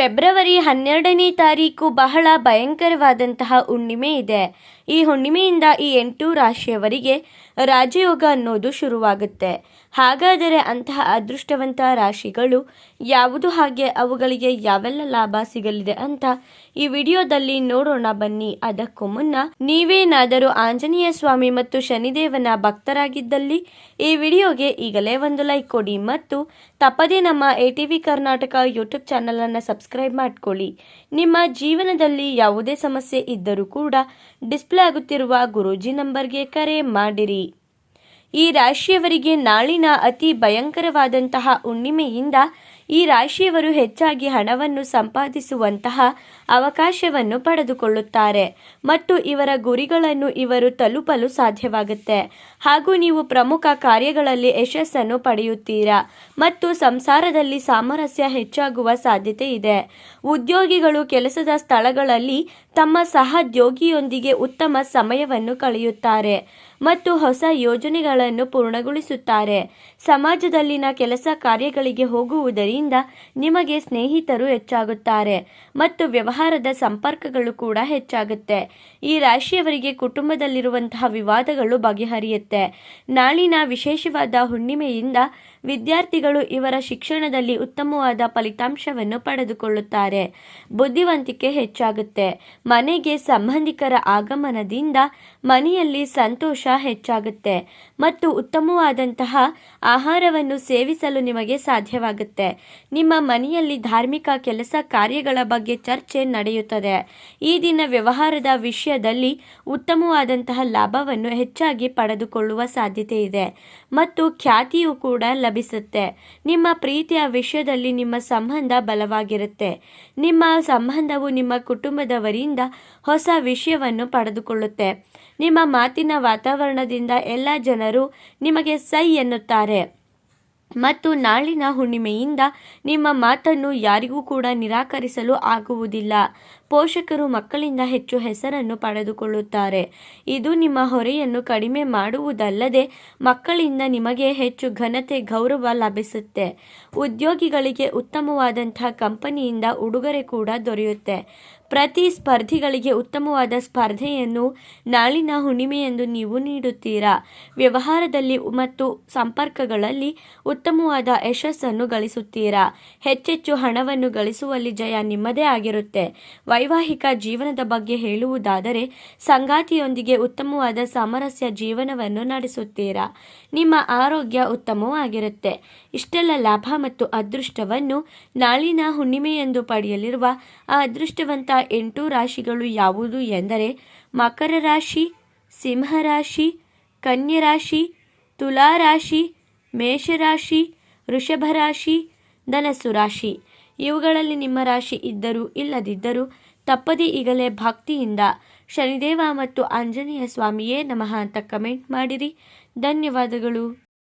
February ಹನ್ನೆರಡನೇ ತಾರೀಕು ಬಹಳ ಭಯಂಕರವಾದಂತಹ ಹುಣ್ಣಿಮೆ ಇದೆ. ಈ ಹುಣ್ಣಿಮೆಯಿಂದ ಈ ಎಂಟು ರಾಶಿಯವರಿಗೆ ರಾಜಯೋಗ ಅನ್ನೋದು ಶುರುವಾಗುತ್ತೆ. ಹಾಗಾದರೆ ಅಂತಹ ಅದೃಷ್ಟವಂತ ರಾಶಿಗಳು ಯಾವುದು ಹಾಗೆ, ಅವುಗಳಿಗೆ ಯಾವೆಲ್ಲ ಲಾಭ ಸಿಗಲಿದೆ ಅಂತ ಈ ವಿಡಿಯೋದಲ್ಲಿ ನೋಡೋಣ ಬನ್ನಿ. ಅದಕ್ಕೂ ಮುನ್ನ ನೀವೇನಾದರೂ ಆಂಜನೇಯ ಸ್ವಾಮಿ ಮತ್ತು ಶನಿದೇವನ ಭಕ್ತರಾಗಿದ್ದಲ್ಲಿ ಈ ವಿಡಿಯೋಗೆ ಈಗಲೇ ಒಂದು ಲೈಕ್ ಕೊಡಿ ಮತ್ತು ತಪ್ಪದೇ ನಮ್ಮ A T V Karnataka YouTube ಚಾನಲನ್ನು ಸಬ್ಸ್ಕ್ರೈಬ್ ಮಾಡ್ಕೊಳ್ಳಿ. ನಿಮ್ಮ ಜೀವನದಲ್ಲಿ ಯಾವುದೇ ಸಮಸ್ಯೆ ಇದ್ದರೂ ಕೂಡ ಡಿಸ್ಪ್ಲೇ ಆಗುತ್ತಿರುವ ಗುರೂಜಿ ನಂಬರ್ಗೆ ಕರೆ ಮಾಡಿರಿ. ಈ ರಾಶಿಯವರಿಗೆ ನಾಳಿನ ಅತಿ ಭಯಂಕರವಾದಂತಹ ಹುಣ್ಣಿಮೆಯಿಂದ ಈ ರಾಶಿಯವರು ಹೆಚ್ಚಾಗಿ ಹಣವನ್ನು ಸಂಪಾದಿಸುವಂತಹ ಅವಕಾಶವನ್ನು ಪಡೆದುಕೊಳ್ಳುತ್ತಾರೆ ಮತ್ತು ಇವರ ಗುರಿಗಳನ್ನು ಇವರು ತಲುಪಲು ಸಾಧ್ಯವಾಗುತ್ತೆ. ಹಾಗೂ ನೀವು ಪ್ರಮುಖ ಕಾರ್ಯಗಳಲ್ಲಿ ಯಶಸ್ಸನ್ನು ಪಡೆಯುತ್ತೀರಾ ಮತ್ತು ಸಂಸಾರದಲ್ಲಿ ಸಾಮರಸ್ಯ ಹೆಚ್ಚಾಗುವ ಸಾಧ್ಯತೆ ಇದೆ. ಉದ್ಯೋಗಿಗಳು ಕೆಲಸದ ಸ್ಥಳಗಳಲ್ಲಿ ತಮ್ಮ ಸಹೋದ್ಯೋಗಿಯೊಂದಿಗೆ ಉತ್ತಮ ಸಮಯವನ್ನು ಕಳೆಯುತ್ತಾರೆ ಮತ್ತು ಹೊಸ ಯೋಜನೆಗಳನ್ನು ಪೂರ್ಣಗೊಳಿಸುತ್ತಾರೆ. ಸಮಾಜದಲ್ಲಿನ ಕೆಲಸ ಕಾರ್ಯಗಳಿಗೆ ಹೋಗುವುದರಿಂದ ನಿಮಗೆ ಸ್ನೇಹಿತರು ಹೆಚ್ಚಾಗುತ್ತಾರೆ ಮತ್ತು ವ್ಯವಹಾರದ ಸಂಪರ್ಕಗಳು ಕೂಡ ಹೆಚ್ಚಾಗುತ್ತೆ. ಈ ರಾಶಿಯವರಿಗೆ ಕುಟುಂಬದಲ್ಲಿರುವಂತಹ ವಿವಾದಗಳು ಬಗೆಹರಿಯುತ್ತೆ. ನಾಳಿನ ವಿಶೇಷವಾದ ಹುಣ್ಣಿಮೆಯಿಂದ ವಿದ್ಯಾರ್ಥಿಗಳು ಇವರ ಶಿಕ್ಷಣದಲ್ಲಿ ಉತ್ತಮವಾದ ಫಲಿತಾಂಶವನ್ನು ಪಡೆದುಕೊಳ್ಳುತ್ತಾರೆ. ಬುದ್ಧಿವಂತಿಕೆ ಹೆಚ್ಚಾಗುತ್ತೆ. ಮನೆಗೆ ಸಂಬಂಧಿಕರ ಆಗಮನದಿಂದ ಮನೆಯಲ್ಲಿ ಸಂತೋಷ ಹೆಚ್ಚಾಗುತ್ತೆ ಮತ್ತು ಉತ್ತಮವಾದಂತಹ ಆಹಾರವನ್ನು ಸೇವಿಸಲು ನಿಮಗೆ ಸಾಧ್ಯವಾಗುತ್ತೆ. ನಿಮ್ಮ ಮನೆಯಲ್ಲಿ ಧಾರ್ಮಿಕ ಕೆಲಸ ಕಾರ್ಯಗಳ ಬಗ್ಗೆ ಚರ್ಚೆ ನಡೆಯುತ್ತದೆ. ಈ ದಿನ ವ್ಯವಹಾರದ ವಿಷಯದಲ್ಲಿ ಉತ್ತಮವಾದಂತಹ ಲಾಭವನ್ನು ಹೆಚ್ಚಾಗಿ ಪಡೆದುಕೊಳ್ಳುವ ಸಾಧ್ಯತೆ ಇದೆ ಮತ್ತು ಖ್ಯಾತಿಯು ಕೂಡ ಲಭಿಸುತ್ತೆ. ನಿಮ್ಮ ಪ್ರೀತಿಯ ವಿಷಯದಲ್ಲಿ ನಿಮ್ಮ ಸಂಬಂಧ ಬಲವಾಗಿರುತ್ತೆ. ನಿಮ್ಮ ಸಂಬಂಧವು ನಿಮ್ಮ ಕುಟುಂಬದವರಿಂದ ಹೊಸ ವಿಷಯವನ್ನು ಪಡೆದುಕೊಳ್ಳುತ್ತೆ. ನಿಮ್ಮ ಮಾತಿನ ವಾತಾವರಣದಿಂದ ಎಲ್ಲ ಜನರು ನಿಮಗೆ ಸೈ ಎನ್ನುತ್ತಾರೆ. ಮತ್ತು ನಾಳಿನ ಹುಣ್ಣಿಮೆಯಿಂದ ನಿಮ್ಮ ಮಾತನ್ನು ಯಾರಿಗೂ ಕೂಡ ನಿರಾಕರಿಸಲು ಆಗುವುದಿಲ್ಲ. ಪೋಷಕರು ಮಕ್ಕಳಿಂದ ಹೆಚ್ಚು ಹೆಸರನ್ನು ಪಡೆದುಕೊಳ್ಳುತ್ತಾರೆ. ಇದು ನಿಮ್ಮ ಹೊರೆಯನ್ನು ಕಡಿಮೆ ಮಾಡುವುದಲ್ಲದೆ, ಮಕ್ಕಳಿಂದ ನಿಮಗೆ ಹೆಚ್ಚು ಘನತೆ, ಗೌರವ ಲಭಿಸುತ್ತೆ. ಉದ್ಯೋಗಿಗಳಿಗೆ ಉತ್ತಮವಾದಂತಹ ಕಂಪನಿಯಿಂದ ಉಡುಗೊರೆ ಕೂಡ ದೊರೆಯುತ್ತೆ. ಪ್ರತಿ ಸ್ಪರ್ಧಿಗಳಿಗೆ ಉತ್ತಮವಾದ ಸ್ಪರ್ಧೆಯನ್ನು ನಾಳಿನ ಹುಣ್ಣಿಮೆಯೆಂದು ನೀವು ನೀಡುತ್ತೀರಾ? ವ್ಯವಹಾರದಲ್ಲಿ ಮತ್ತು ಸಂಪರ್ಕಗಳಲ್ಲಿ ಉತ್ತಮವಾದ ಯಶಸ್ಸನ್ನು ಗಳಿಸುತ್ತೀರಾ? ಹೆಚ್ಚೆಚ್ಚು ಹಣವನ್ನು ಗಳಿಸುವಲ್ಲಿ ಜಯ ನಿಮ್ಮದೇ ಆಗಿರುತ್ತೆ. ವೈವಾಹಿಕ ಜೀವನದ ಬಗ್ಗೆ ಹೇಳುವುದಾದರೆ, ಸಂಗಾತಿಯೊಂದಿಗೆ ಉತ್ತಮವಾದ ಸಾಮರಸ್ಯ ಜೀವನವನ್ನು ನಡೆಸುತ್ತೀರಾ? ನಿಮ್ಮ ಆರೋಗ್ಯ ಉತ್ತಮವಾಗಿರುತ್ತೆ. ಇಷ್ಟೆಲ್ಲ ಲಾಭ ಮತ್ತು ಅದೃಷ್ಟವನ್ನು ನಾಳಿನ ಹುಣ್ಣಿಮೆಯೆಂದು ಪಡೆಯಲಿರುವ ಆ ಅದೃಷ್ಟವಂತ ಎಂಟು ರಾಶಿಗಳು ಯಾವುದು ಎಂದರೆ, ಮಕರ ರಾಶಿ ಸಿಂಹರಾಶಿ ಕನ್ಯರಾಶಿ ತುಲಾ ರಾಶಿ ಮೇಷರಾಶಿ ವೃಷಭ ರಾಶಿ, ಧನಸ್ಸು ರಾಶಿ. ಇವುಗಳಲ್ಲಿ ನಿಮ್ಮ ರಾಶಿ ಇದ್ದರೂ ಇಲ್ಲದಿದ್ದರೂ ತಪ್ಪದೇ ಈಗಲೇ ಭಕ್ತಿಯಿಂದ ಶನಿದೇವ ಮತ್ತು ಆಂಜನೇಯ ಸ್ವಾಮಿಯೇ ನಮಃ ಅಂತ ಕಮೆಂಟ್ ಮಾಡಿರಿ. ಧನ್ಯವಾದಗಳು.